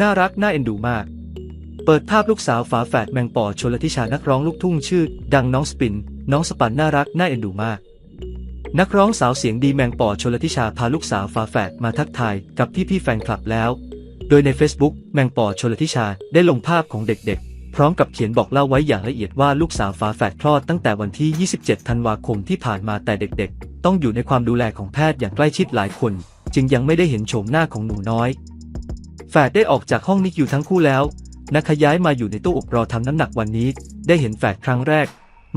น่ารักน่าเอ็นดูมาก เปิดภาพลูกสาวฝาแฝดแมงป่อชลทิชานักร้องลูกทุ่งชื่อ ดังน้องสปิน น้องสปันน่ารักน่าเอ็นดูมาก นักร้องสาวเสียงดีแมงป่อชลทิชาพาลูกสาวฝาแฝดมาทักทายกับพี่ๆแฟนคลับแล้ว โดยใน Facebook แมงป่อชลทิชาได้ลงภาพของเด็กๆ พร้อมกับเขียนบอกเล่าไว้อย่างละเอียดว่าลูกสาวฝาแฝดคลอดตั้งแต่วันที่ 27 ธันวาคมที่ผ่านมาแต่เด็กๆ ต้องอยู่ในความดูแลของแพทย์อย่างใกล้ชิดหลายคน จึงยังไม่ได้เห็นโฉมหน้าของหนูน้อย แฝดได้ออกจากห้องนิกิวทั้งคู่แล้วนะคะย้ายมาอยู่ในตู้อบรอทำน้ำหนักวันนี้ ได้เห็นแฝดครั้งแรก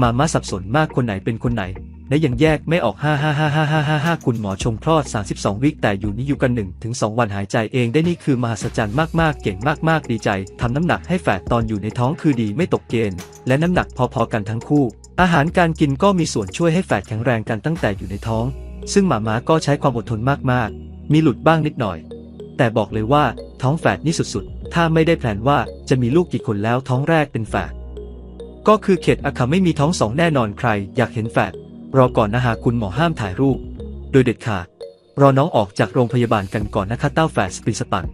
มาม่าสับสนมากคนไหนเป็นคนไหน และยังแยกไม่ออก 5 5 5 5 5 5 5 คุณหมอชมคลอด 32 วิคแต่อยู่นี่อยู่กัน1ถึง2วันหายใจเองได้นี่คือมหัศจรรย์มากๆ เก่งมากๆ ดีใจทำน้ำหนักให้แฝดตอนอยู่ในท้องคือดีไม่ตกเกณฑ์ และน้ำหนักพอๆกันทั้งคู่ อาหารการกินก็มีส่วนช่วยให้แฝดแข็งแรงกันตั้งแต่อยู่ในท้อง ซึ่งหมาม้าก็ใช้ความอดทนมากๆ มีหลุดบ้างนิดหน่อย แต่บอกเลยว่าท้องแฝดนี่สุดๆ ถ้าไม่ได้แพลนว่าจะมีลูกกี่คนแล้วท้องแรกเป็นแฝดก็คือเขตอาคาไม่มีท้องสองแน่นอนใคร อยากเห็นแฝดรอก่อนนะหากคุณหมอห้ามถ่ายรูป โดยเด็ดขาดรอน้องออกจากโรงพยาบาลกันก่อนนะคะเต้าแฝดสปรินสปัน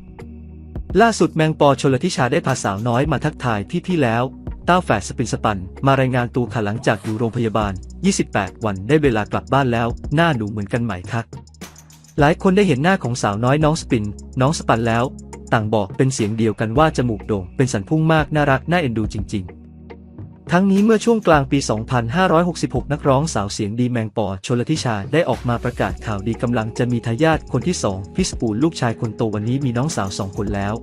ล่าสุดแมงปอชลทิชาได้พาสาวน้อยมาทักทายพี่ๆแล้ว เต้าแฝดสปรินสปัน มารายงานตัวค่ะหลังจากอยู่โรงพยาบาล 28 วันได้เวลากลับบ้านแล้ว หน้าหนูเหมือนกันไหมคะ หลายคนได้เห็นหน้าของสาวน้อยน้องสปิน น้องสปันแล้ว ต่างบอกเป็นเสียงเดียวกันว่าจมูกโด่งเป็นสันพุ่งมากน่ารักน่าเอ็นดูจริง ๆ ทั้งนี้เมื่อช่วงกลางปี 2566 นักร้องสาวเสียงดีแมงปอชลทิชาได้ออกมาประกาศข่าวดีกำลังจะมีทายาทคนที่สองพิสปูลลูกชายคนโตวันนี้มีน้องสาวสองคนแล้ว